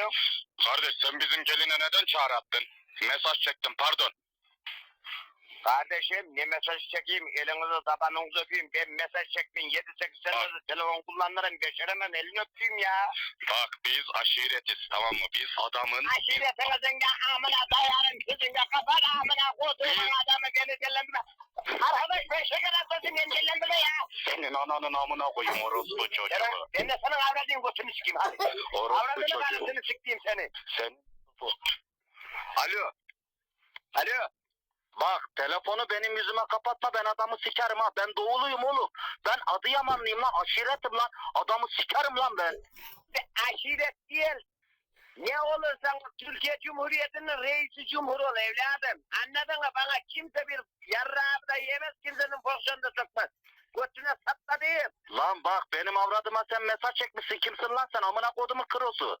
Buyurun. Kardeş sen bizim geline neden çağrı attın? Mesaj çektim pardon. Kardeşim ne mesaj çekeyim elinizi tabanınızı öpeyim. Ben mesaj çektim 7-8 senedir telefon kullanırım beceremem elini öpeyim ya. Bak biz aşiretiz tamam mı? Biz adamın... Aşiretinizin de amına dayarım sizin de kapat amına koduğum adamı beni dillendirme. Atlasın beni dillendirme ya. Senin ananın amına koyayım orospu çocuğu. ben de sana avradın götünü sikeyim hadi. Orospu Avradını çocuğu. karısını sikeyim seni. Sen... Alo. Alo. Bak telefonu benim yüzüme kapatma ben adamı sikerim ha. Ben doğuluyum oğlum. Ben Adıyamanlıyım lan aşiretim lan. Adamı sikerim lan ben. Aşiret değil. Ne olursan ol, Türkiye Cumhuriyeti'nin reisi cumhur ol evladım. Anladın mı? Bana kimse bir yarrağı da yemez kimsenin pozisyonda sokmaz. Götüne sapla değil. Lan bak benim avradıma sen mesaj çekmişsin. Kimsin lan sen amına kodumu kırosu.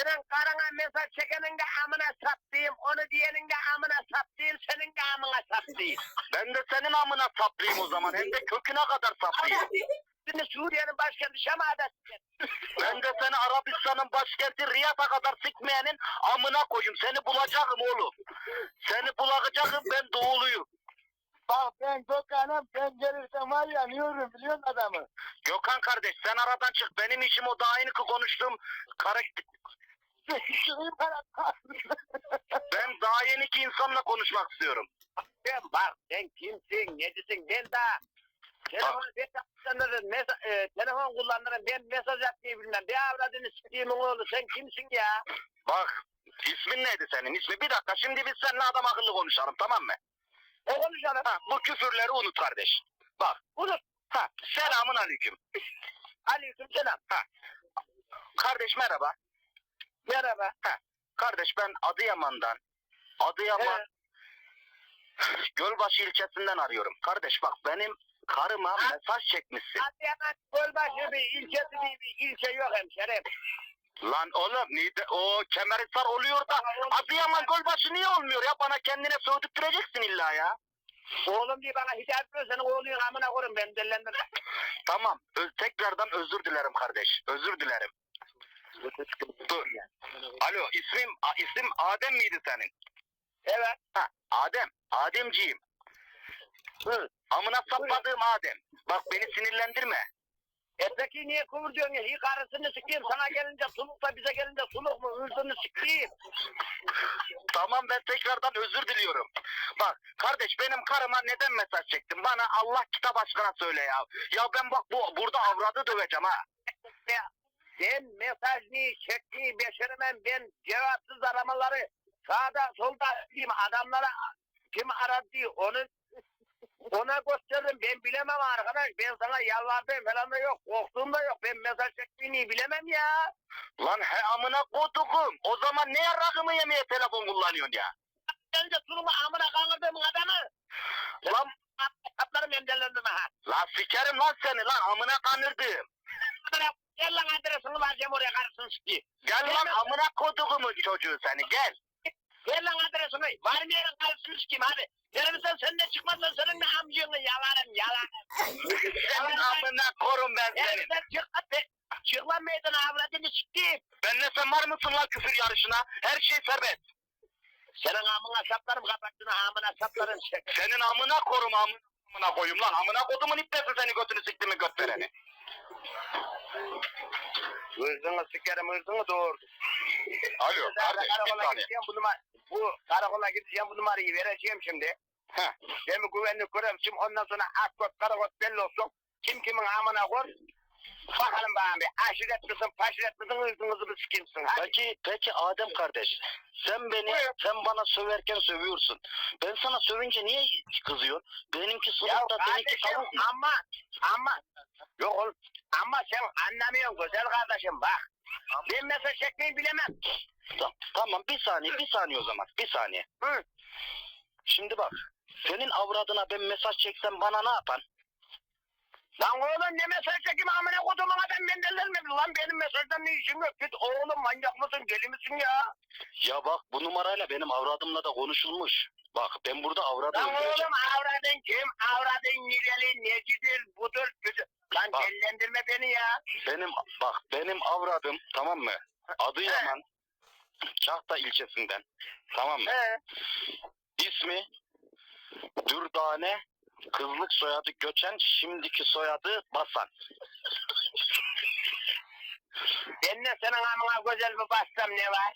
Senin karına mesaj çekenin de amına saplayayım. Onu diyenin de amına saplayayım. Senin de amına saplayayım. Ben de senin amına saplayayım o zaman. Hem de köküne kadar saplayayım. Şimdi Suriye'nin başkenti Şam'da Ben de seni Arabistan'ın başkenti Riyad'a kadar sikmeyenin amına koyayım. Seni bulacağım oğlum. Seni bulacağım ben doğuluyum. Bak ben Gökhan'ım sen gelirsen var ya yanıyorum biliyor musun adamı? Gökhan kardeş sen aradan çık. Benim işim o daha yeni konuştuğum karakter. Ben daha yeni ki insanla konuşmak istiyorum. Sen bak sen kimsin necisin ben daha telefon ben kullanırım mes- e, telefon kullanırım ben mesaj atmayı bilmem bir avradını siktiğimin oğlu sen kimsin ya Bak ismin neydi senin ismi? Bir dakika şimdi biz seninle adam akıllı konuşalım tamam mı? ne konuşalım Ha, bu küfürleri unut kardeş. Bak unut ha, selamun aleyküm. aleyküm selam Kardeş merhaba. merhaba Kardeş ben Adıyaman'dan. Adıyaman. Gölbaşı ilçesinden arıyorum. Kardeş bak benim karıma mesaj çekmişsin. Adıyaman Gölbaşı bir ilçesi diye bir ilçe yok hemşerim Lan oğlum neydi? o Kemerhisar oluyor da Adıyaman Gölbaşı niye olmuyor ya? Bana kendine sövdürteceksin illa ya. oğlum diye bana hitap etmiyor senin oğlun amına koyun ben dellendim Tamam. Öz, tekrardan özür dilerim kardeş. Özür dilerim. Dur. Alo ismim a, isim Adem miydi senin? evet Ha, Adem. Ademciğim. Hı. Amına sapladığım Adem. Bak beni sinirlendirme. e peki niye kıvırıyorsun ya hi karısını sikeyim sana gelince suluk da bize gelince suluk mu hırzını sikeyim Tamam ben tekrardan özür diliyorum. Bak kardeş benim karıma neden mesaj çektin? Bana Allah kitap aşkına söyle ya. Ya ben bak bu burada avradı döveceğim ha. Ben mesajını, şekli, beşeremem ben cevapsız aramaları sağda solda diyeyim adamlara kim aradı onu ona gösteririm. Ben bilemem arkadaş. Ben sana yalvardım. Falan da yok. Korktuğum da yok. Ben mesaj çektiğini bilemem ya. Lan he amına kodukum. O zaman ne yarrağımı yemeye telefon kullanıyorsun ya? önce sunumu amına kandırdığım adamı. Lan, kaplarım endellendim ha? Lan sikerim lan seni lan. Amına kanırdım. gel lan adresini vereceğim oraya. Karısını sikeyim. Gel lan. amına kodukumun çocuğu seni. Gel. Ver lan adresini. Varmayan karısını sikeyim hadi. Yerimizden sen de çıkmazsan senin de amcığını yalarım yalarım. Senin amına korum ben senin. Yerimizden çıkma be. Çık lan meydana avradını sikeyim. Benle sen var mısın lan küfür yarışına? Her şey serbest. Senin amına saplarım kapattığını amına saplarım. Senin amına korum amına, amına koyayım lan. Amına kodumun iptesi seni götünü sikti mi göt vereni. Hırzını sikerim hırzını doğurdu. Alo kardeş bir Karakola saniye. gideceğim bu numara. Bu karakola gideceğim bu numarayı vereceğim şimdi. Heh. Bir güvenlik şimdi ondan sonra akkot karakot belli olsun. Kim kimin amına koy. Bakalım bana bir aşiret misin paşiret misin hırzınızı bir sikimsin. Hadi. Peki, peki Adem kardeş. Sen beni, Buyur. sen bana söverken sövüyorsun. Ben sana sövünce niye kızıyorsun? Benimki sulukta, seninki tavuk. ama ama yok oğlum ama sen anlamıyorsun güzel kardeşim bak. Ben mesaj çekmeyi bilemem. Ta- Tamam bir saniye, bir saniye o zaman. Bir saniye. Hı. Şimdi bak. Senin avradına ben mesaj çeksem bana ne yapan? Lan oğlum ne mesaj çekeyim amına kodumun adam benden mi? Lan benim mesajdan ne işim yok? Git oğlum manyak mısın deli misin ya? Ya bak bu numarayla benim avradımla da konuşulmuş. Bak ben burada avradı Lan oğlum avradın kim? Avradın nireli necidir budur güzel. Lan Bak. dellendirme beni ya. Benim bak benim avradım tamam mı? Adıyaman Çahta ilçesinden. Tamam mı? He. İsmi Dürdane, kızlık soyadı Göçen, şimdiki soyadı Basan. Ben de senin amına güzel bir bassam ne var?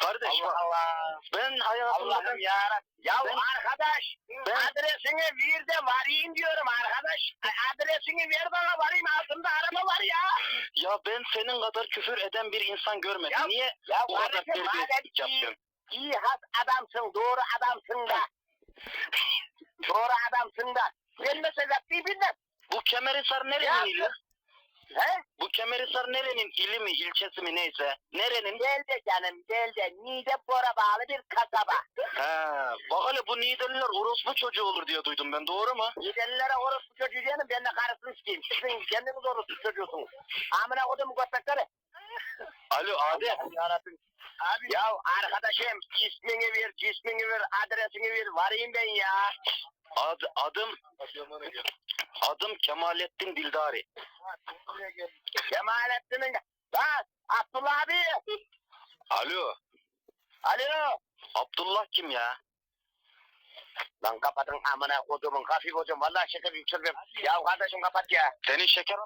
Kardeş Allah bak, Allah. ben hayatımda Allah'ım ya. Ya Ben- arkadaş Ben- adresini ver de varayım diyorum arkadaş. Adresini ver bana varayım altında araba var ya. ya ben senin kadar küfür eden bir insan görmedim. Ya- Niye Ya bu kadar kardeşim madem terbiyesizlik iyi, yapıyorsun? iyi has adamsın doğru adamsın da. Doğru adamsın da. Ben mesela bir bilmem. Bu Kemerhisar Ya- nerenin ili? He? Bu Kemerhisar nerenin ili mi, ilçesi mi neyse? Nerenin? Gel de canım gel de. Niğde Bora bağlı bir kasaba. He, bak hele bu Niğdeliler orospu çocuğu olur diye duydum ben doğru mu? Gidenlere orospu çocuğu diyelim ben de karısını sikeyim. Sizin kendiniz orospu çocuğusunuz. Amına kodumu göttekleri. Alo Adem. Yarabbim. Abi. Ya arkadaşım ismini ver, cismini ver, adresini ver. Varayım ben ya. Ad, adım adım Kemalettin Dildari. Cemalettin'in... Ha, Abdullah abi. Alo. Alo. Abdullah kim ya? Lan kapatın amına kodumun kafi hocam. Vallahi şeker yükselmem. Ya kardeşim kapat ya. Senin şeker